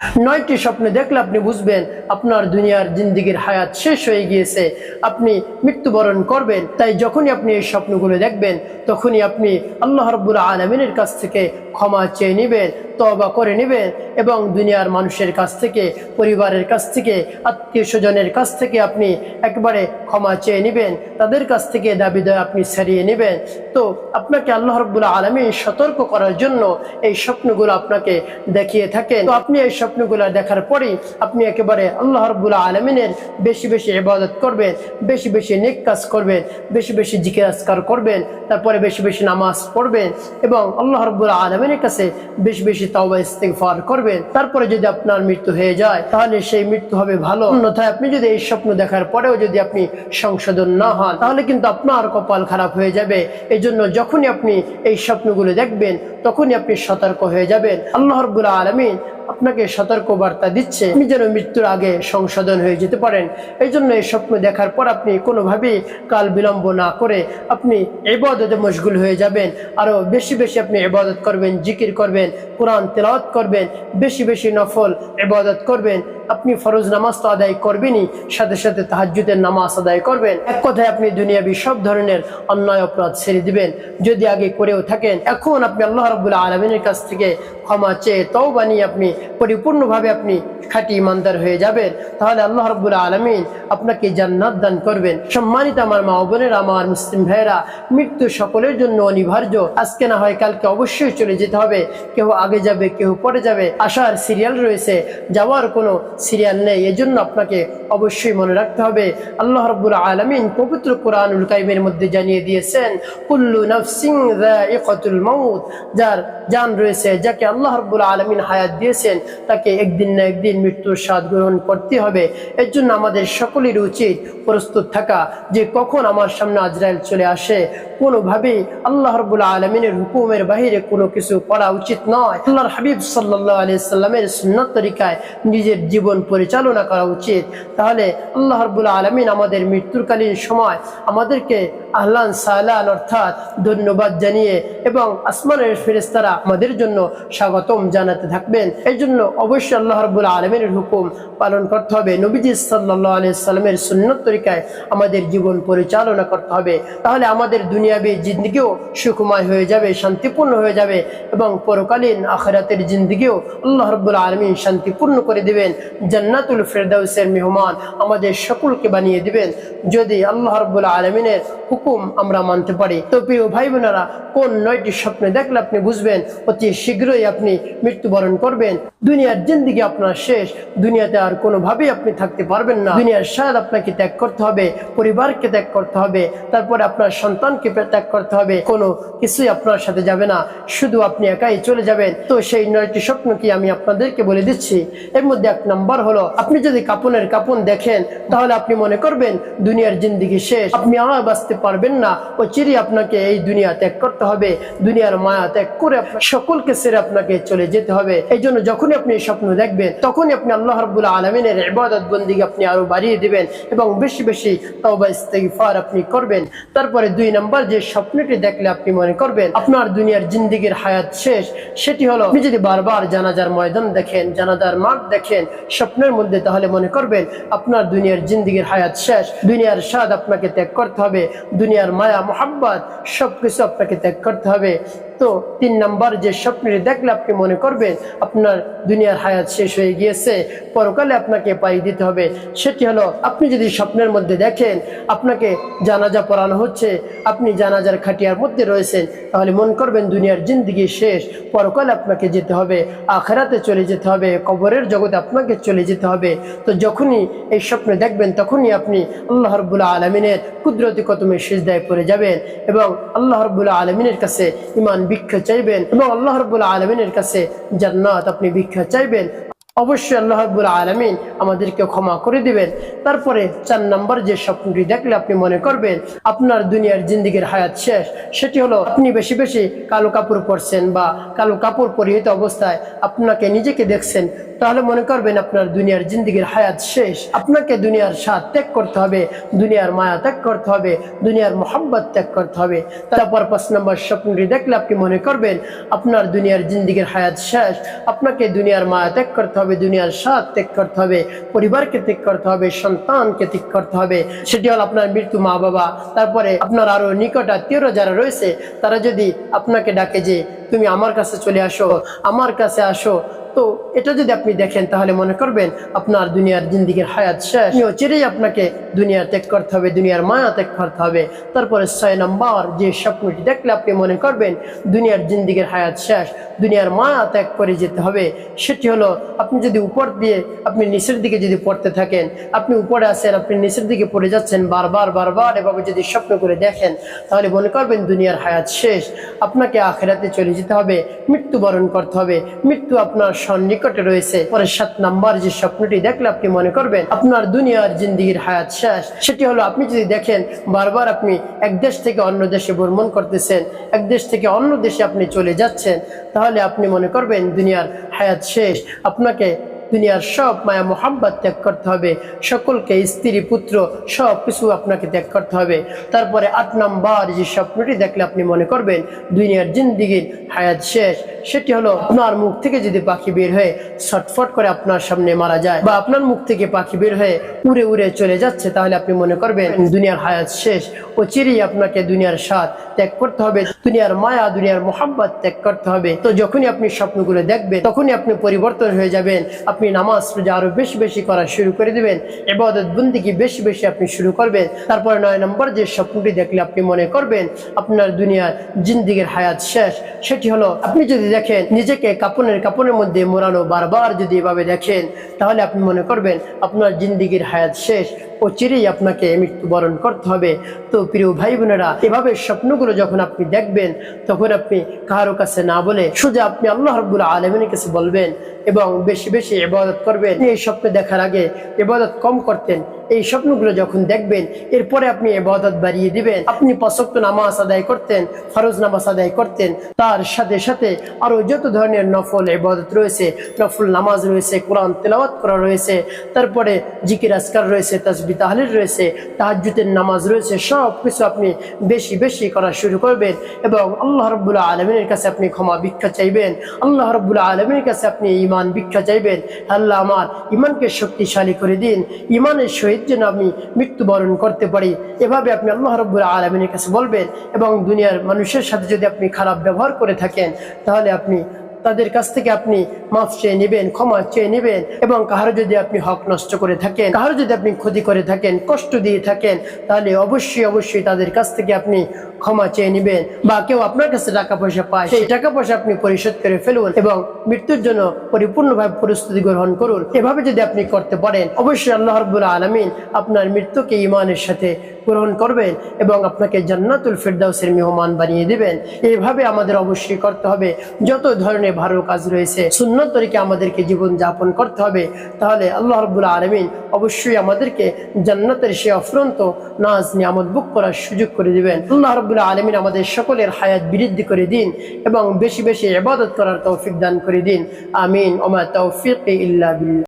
নয়টি স্বপ্ন দেখলে আপনি বুঝবেন আপনার দুনিয়ার জিন্দিগির হায়াত শেষ হয়ে গিয়েছে, আপনি মৃত্যুবরণ করবেন, তাই যখনই আপনি এই স্বপ্নগুলো দেখবেন, তখনই আপনি আল্লাহ রব্বুল আলমিনের কাছ থেকে ক্ষমা চেয়ে নেবেন তবা করে নেবেন এবং দুনিয়ার মানুষের কাছ থেকে, পরিবারের কাছ থেকে, আত্মীয় স্বজনের কাছ থেকে আপনি একবারে ক্ষমা চেয়ে নেবেন, তাদের কাছ থেকে দাবি দয় আপনি ছাড়িয়ে নেবেন। তো আপনাকে আল্লাহ রব্বুল্লাহ আলমী সতর্ক করার জন্য এই স্বপ্নগুলো আপনাকে দেখিয়ে থাকেন। তো আপনি এই স্বপ্নগুলো দেখার পরেই আপনি একেবারে আল্লাহ রব্বুল্লাহ আলমিনের বেশি বেশি ইবাদত করবেন, বেশি বেশি নেক কাজ করবেন, বেশি বেশি জিকির আজকার করবেন, তারপরে বেশি বেশি নামাজ পড়বেন এবং আল্লাহ রব্বুল্লাহ আলমিনের কাছে বেশি বেশি তাওবা ইস্তেকফার করবেন। তারপরে যদি আপনার মৃত্যু হয়ে যায়, তাহলে সেই মৃত্যু হবে ভালো। অন্যথায় আপনি যদি এই স্বপ্ন দেখার পরেও যদি আপনি সংশোধন না হন, তাহলে কিন্তু আপনার কপাল খারাপ হয়ে যাবে। এই জন্য যখনই আপনি এই স্বপ্নগুলো দেখবেন, তখনই আপনি সতর্ক হয়ে যাবেন। আল্লাহ রব্বুল্লাহ আলমিন আপনাকে সতর্ক বার্তা দিচ্ছে। আপনি যেন মৃত্যুর আগে সংশোধন হয়ে যেতে পারেন। এই জন্য এই স্বপ্ন দেখার পর আপনি কোনোভাবেই কাল বিলম্ব না করে আপনি এবাদতে মশগুল হয়ে যাবেন। আরও বেশি বেশি আপনি এবাদত করবেন, জিকির করবেন, কোরআন তেলাওয়াত করবেন, বেশি বেশি নফল এবাদত করবেন। আপনি ফরজ নামাজ তো আদায় করবেনই, সাথে সাথে তাহাজ্জুদের নামাজ আদায় করবেন। এক কথায় আপনি দুনিয়াবি সব ধরনের অন্যায় অপরাধ ছেড়ে দিবেন। যদি আগে করেও থাকেন, এখন আপনি আল্লাহ রবুল্লাহ আলমিনের কাছ থেকে ক্ষমা চেয়ে তও বানিয়ে আপনি পরিপূর্ণভাবে আপনি খাঁটি ইমানদার হয়ে যাবেন, তাহলে আল্লাহ রবুল্লাহ আলমিন আপনাকে জান্নাত দান করবেন। সম্মানিত আমার মা বোনের, আমার মুসলিম ভাইয়েরা, মৃত্যু সকলের জন্য অনিবার্য। আজকে না হয় কালকে অবশ্যই চলে যেতে হবে। কেউ আগে যাবে কেউ পরে যাবে। আসার সিরিয়াল রয়েছে, যাওয়ার কোনো সিরিয়াল নেই। এজন্য আপনাকে অবশ্যই মনে রাখতে হবে। আল্লাহ রব্বুল আলমিন পবিত্র কোরআনুল কাইমের মধ্যে জানিয়ে দিয়েছেন, কুল্লু নফসিং যার জান রয়েছে, যাকে আল্লাহ রব্বুল আলমিন হায়াত দিয়েছেন, তাকে একদিন না একদিন মৃত্যুর স্বাদ গ্রহণ করতে হবে। এর জন্য আমাদের সকলের উচিত প্রস্তুত থাকা যে কখন আমার সামনে আজরাইল চলে আসে। কোনোভাবেই আল্লাহ রব্বুল আলমিনের হুকুমের বাহিরে কোনো কিছু করা উচিত নয়। আল্লাহর হাবিব সাল্লাহ আলি সাল্লামের সুন্নত তরিকায় নিজের জীবন পরিচালনা করা উচিত। তাহলে আল্লাহ রব্বুল আলমিন আমাদের মৃত্যুরকালীন সময় আমাদেরকে আহলান সাহলান অর্থাৎ ধন্যবাদ জানিয়ে এবং আসমানের ফেরেস্তারা আমাদের জন্য স্বাগতম জানাতে থাকবেন। এই জন্য অবশ্যই আল্লাহ রব্বুল আলমের হুকুম পালন করতে হবে। নবীজি সাল্লাহ আলি সাল্লামের সুন্নত তরিকায় আমাদের জীবন পরিচালনা করতে হবে। তাহলে আমাদের দুনিয়াবী জিন্দগিও সুকুমায় হয়ে যাবে, শান্তিপূর্ণ হয়ে যাবে এবং পরকালীন আখরাতের জিন্দগিও আল্লাহ রব্বুল আলমিন শান্তিপূর্ণ করে দিবেন। জান্নাতুল ফেরদাউসের মেহমান আমাদের সকলকে বানিয়ে দিবেন। যদি আল্লাহ রব্বুল আলমিনের হুকুম আমরা মানতে পারি। তো প্রিয় ভাই বোনেরা কোন নয়টি স্বপ্নে দেখলে আপনি বুঝবেন, অতি শীঘ্রই আপনি মৃত্যুবরণ করবেন। দুনিয়ার জিন্দিগি আপনার শেষ। দুনিয়াতে আর কোনোভাবেই আপনি থাকতে পারবেন না। দুনিয়ার স্বাদ আপনাকে ত্যাগ করতে হবে, পরিবারকে ত্যাগ করতে হবে, তারপরে আপনার সন্তানকে ত্যাগ করতে হবে। কোনো কিছুই আপনার সাথে যাবে না। শুধু আপনি একাই চলে যাবেন। তো সেই নয়টি স্বপ্ন কি আমি আপনাদেরকে বলে দিচ্ছি? এর মধ্যে এক নম্বর হলো, আপনি যদি কাপনের কাপন দেখেন, তাহলে আপনি মনে করবেন, দুনিয়ার জিন্দিগি শেষ। আপনি আর বাঁচতে পারবেন না। ও চিরি আপনাকে এই দুনিয়া ত্যাগ করতে হবে। দুনিয়ার মায়া ত্যাগ করে সকলকে সেরে আপনাকে চলে যেতে হবে। এই জন্য যখনই আপনি এই স্বপ্ন দেখবেন, তখনই আপনি আল্লাহ রব্বুল্লাহ আলমিনের ইবাদত বন্দিকে আপনি আরও বাড়িয়ে দিবেন এবং বেশি বেশি তওবা, ইস্তেগফার আপনি করবেন। তারপরে দুই নম্বর যে স্বপ্নটি দেখলে আপনি মনে করবেন, আপনার দুনিয়ার জিন্দিগির হায়াত শেষ। সেটি হলো, আপনি যদি বারবার জানাজার ময়দান দেখেন, জানাজার মাঠ দেখেন, স্বপ্নের মধ্যে তাহলে মনে করবেন, আপনার দুনিয়ার জিন্দিগির হায়াত শেষ। দুনিয়ার স্বাদ আপনাকে ত্যাগ করতে হবে। দুনিয়ার মায়া, মোহাব্বত সবকিছু আপনাকে ত্যাগ করতে হবে। তো তিন নাম্বার যে স্বপ্নের দেখলে আপনি মনে করবেন? আপনার দুনিয়ার হায়াত শেষ হয়ে গিয়েছে। পরকালে আপনাকে পাই দিতে হবে। সেটি হলো, আপনি যদি স্বপ্নের মধ্যে দেখেন, আপনাকে জানাজা পড়ানো হচ্ছে, আপনি জানাজার খাটিয়ার মধ্যে রয়েছেন, তাহলে মন করবেন দুনিয়ার জিন্দগি শেষ, পরকালে আপনাকে যেতে হবে, আখেরাতে চলে যেতে হবে, কবরের জগতে আপনাকে চলে যেতে হবে। তো যখনই এই স্বপ্নে দেখবেন, তখনই আপনি আল্লাহ রব্বুল্লাহ আলমিনের কুদরতি কতমে সিজদায় পড়ে যাবেন এবং আল্লাহ রব্বুল্লাহ আলমিনের কাছে ইমান ভিক্ষা চাইবেন এবং আল্লাহ রব্বুল্লাহ আলমিনের কাছে জান্নাত আপনি ভিক্ষা চাইবেন। অবশ্যই আল্লাহ রব্বুল আলমিন আমাদেরকে ক্ষমা করে দিবেন। তারপরে চার নম্বর যে স্বপ্নটি দেখলে আপনি মনে করবেন, আপনার দুনিয়ার জিন্দিগির হায়াত শেষ। সেটি হলো আপনি বেশি বেশি কালো কাপড় পরছেন বা কালো কাপড় পরিহিত অবস্থায় আপনাকে নিজেকে দেখছেন, তাহলে মনে করবেন আপনার দুনিয়ার জিন্দিগির হায়াত শেষ। আপনাকে দুনিয়ার স্বাদ ত্যাগ করতে হবে, দুনিয়ার মায়া ত্যাগ করতে হবে, দুনিয়ার মোহাব্বত ত্যাগ করতে হবে। তারপর পাঁচ নম্বর স্বপ্নটি দেখলে আপনি মনে করবেন, আপনার দুনিয়ার জিন্দিগির হায়াত শেষ, আপনাকে দুনিয়ার মায়া ত্যাগ করতে হবে হবে, দুনিয়ার স্বাদ ত্যাগ করতে হবে, পরিবারকে ত্যাগ করতে হবে, সন্তানকে ত্যাগ করতে হবে। সেটি হল আপনার মৃত্যু মা বাবা তারপরে আপনার আরও নিকট আত্মীয়রা যারা রয়েছে, তারা যদি আপনাকে ডাকে যে, তুমি আমার কাছে চলে আসো, আমার কাছে আসো তো এটা যদি আপনি দেখেন, তাহলে মনে করবেন আপনার দুনিয়ার জিন্দিগির হায়াত শেষ। চিরেই আপনাকে দুনিয়ার ত্যাগ করতে হবে, দুনিয়ার মায়া ত্যাগ করতে হবে। তারপরে ছয় নম্বর যে স্বপ্নটি দেখলে আপনি মনে করবেন, দুনিয়ার জিন্দিগির হায়াত শেষ, দুনিয়ার মায়া ত্যাগ করে যেতে হবে। সেটি হলো, আপনি যদি উপর দিয়ে, আপনি নিচের দিকে যদি পড়তে থাকেন, আপনি উপরে আছেন, আপনি নিচের দিকে পড়ে যাচ্ছেন, বারবার বারবার এভাবে যদি স্বপ্ন করে দেখেন, তাহলে মনে করবেন দুনিয়ার হায়াত শেষ। আপনাকে আখেরাতে চলে যেতে হবে, মৃত্যুবরণ করতে হবে। মৃত্যু আপনার সন্নিকটে রয়েছে। পরে সাত নাম্বার যে স্বপ্নটি দেখলে আপনি মনে করবেন, আপনার দুনিয়ার জিন্দিগির হায়াত শেষ। সেটি হলো, আপনি যদি দেখেন, বারবার আপনি এক দেশ থেকে অন্য দেশে ভ্রমণ করতেছেন, এক দেশ থেকে অন্য দেশে আপনি চলে যাচ্ছেন, তাহলে আপনি মনে করবেন, দুনিয়ার হায়াত শেষ। আপনাকে দুনিয়ার সব মায়া মোহাম্মত ত্যাগ করতে হবে। সকলকে, স্ত্রী, পুত্র, সব কিছু আপনাকে ত্যাগ করতে হবে। তারপরে আট নম্বর যে স্বপ্নটি দেখলে আপনি মনে করবেন, দুনিয়ার জিন্দিগির হায়াত শেষ। সেটি হলো আপনার মুখ থেকে যদি পাখি বের হয়ে ছটফট করে আপনার সামনে মারা যায় বা আপনার মুখ থেকে পাখি বের হয়ে উড়ে উড়ে চলে যাচ্ছে, তাহলে আপনি মনে করবেন, দুনিয়ার হায়াত শেষ। ও চিরেই আপনাকে দুনিয়ার স্বাদ ত্যাগ করতে হবে, দুনিয়ার মায়া, দুনিয়ার মোহাম্মত ত্যাগ করতে হবে। তো যখনই আপনি স্বপ্নগুলো দেখবেন, তখনই আপনি পরিবর্তন হয়ে যাবেন। আপনি নামাজ, রোজা আরও বেশি বেশি করা শুরু করে দিবেন। এবাদত বন্দিকে বেশি বেশি আপনি শুরু করবেন। তারপরে নয় নম্বর যে স্বপ্নটি দেখলে আপনি মনে করবেন, আপনার দুনিয়ার জিন্দিগির হায়াত শেষ। সেটি হলো, আপনি যদি দেখেন নিজেকে কাপনের কাপনের মধ্যে মোড়ানো বারবার যদি এভাবে দেখেন, তাহলে আপনি মনে করবেন আপনার জিন্দিগির হায়াত শেষ ও চিরেই আপনাকে মৃত্যুবরণ করতে হবে। তো প্রিয় ভাই বোনেরা এভাবে স্বপ্নগুলো যখন আপনি দেখবেন, তখন আপনি কারও কাছে না বলে সোজা আপনি আল্লাহ রব্বুল আলমিনের কাছে বলবেন এবং বেশি বেশি ইবাদত করবেন। এই স্বপ্ন দেখার আগে ইবাদত কম করতেন। এই স্বপ্নগুলো যখন দেখবেন, এরপরে আপনি এবাদত বাড়িয়ে দিবেন। আপনি পছক্ত নামাজ আদায় করতেন, ফরজ নামাজ আদায় করতেন। তার সাথে সাথে আরও যত ধরনের নফল এবাদত রয়েছে, নফল নামাজ রয়েছে, কোরআন তেলাওয়াত করা রয়েছে, তারপরে জিকির আসকার রয়েছে তাসবি তাহলিল রয়েছে, তাহাজ্জুদের নামাজ রয়েছে সব কিছু আপনি বেশি বেশি করা শুরু করবেন এবং আল্লাহ রব্বুল্লাহ আলমিনের কাছে আপনি ক্ষমা ভিক্ষা চাইবেন। আল্লাহ রব্বুল্লাহ আলমিনের কাছে আপনি ইমান ভিক্ষা চাইবেন। আল্লাহ আমার ইমানকে শক্তিশালী করে দিন। ইমানের সহিত যেন আমি মৃত্যুবরণ করতে পারি। এভাবে আপনি আল্লাহ রব্বুল আলমিনের কাছে বলবেন এবং দুনিয়ার মানুষের সাথে যদি আপনি খারাপ ব্যবহার করে থাকেন তাহলে আপনি তাদের কাছ থেকে আপনি মাফ চেয়ে নেবেন, ক্ষমা চেয়ে নেবেন এবং কাহারো যদি আপনি হক নষ্ট করে থাকেন কাহারো যদি আপনি ক্ষতি করে থাকেন, কষ্ট দিয়ে থাকেন, তাহলে অবশ্যই অবশ্যই তাদের কাছ থেকে আপনি ক্ষমা চেয়ে নেবেন বা কেউ আপনার কাছে টাকা পয়সা পায়, সেই টাকা পয়সা আপনি পরিশোধ করে ফেলুন এবং মৃত্যুর জন্য পরিপূর্ণভাবে প্রস্তুতি গ্রহণ করুন। এভাবে যদি আপনি করতে পারেন, অবশ্যই আল্লাহ রব্বুল আলমিন আপনার মৃত্যুকে ইমানের সাথে গ্রহণ করবেন এবং আপনাকে জান্নাতুল ফেরদাউসের মেহমান বানিয়ে দিবেন। এভাবে আমাদের অবশ্যই করতে হবে। যত ধরনের ভালো কাজ রয়েছে, সুন্নত তরিকে আমাদেরকে জীবন যাপন করতে হবে, তাহলে আল্লাহ রবুল্লা আলমিন অবশ্যই আমাদেরকে জান্নাতের সে অফ্রন্ত নাজ নিয়ামত বুক করার সুযোগ করে দিবেন। আল্লাহ রবুল্লা আলমিন আমাদের সকলের হায়াত বৃদ্ধি করে দিন এবং বেশি বেশি এবাদত করার তৌফিক দান করে দিন। আমিন। ওমা তৌফিক ইল্লা বিল্লাহ।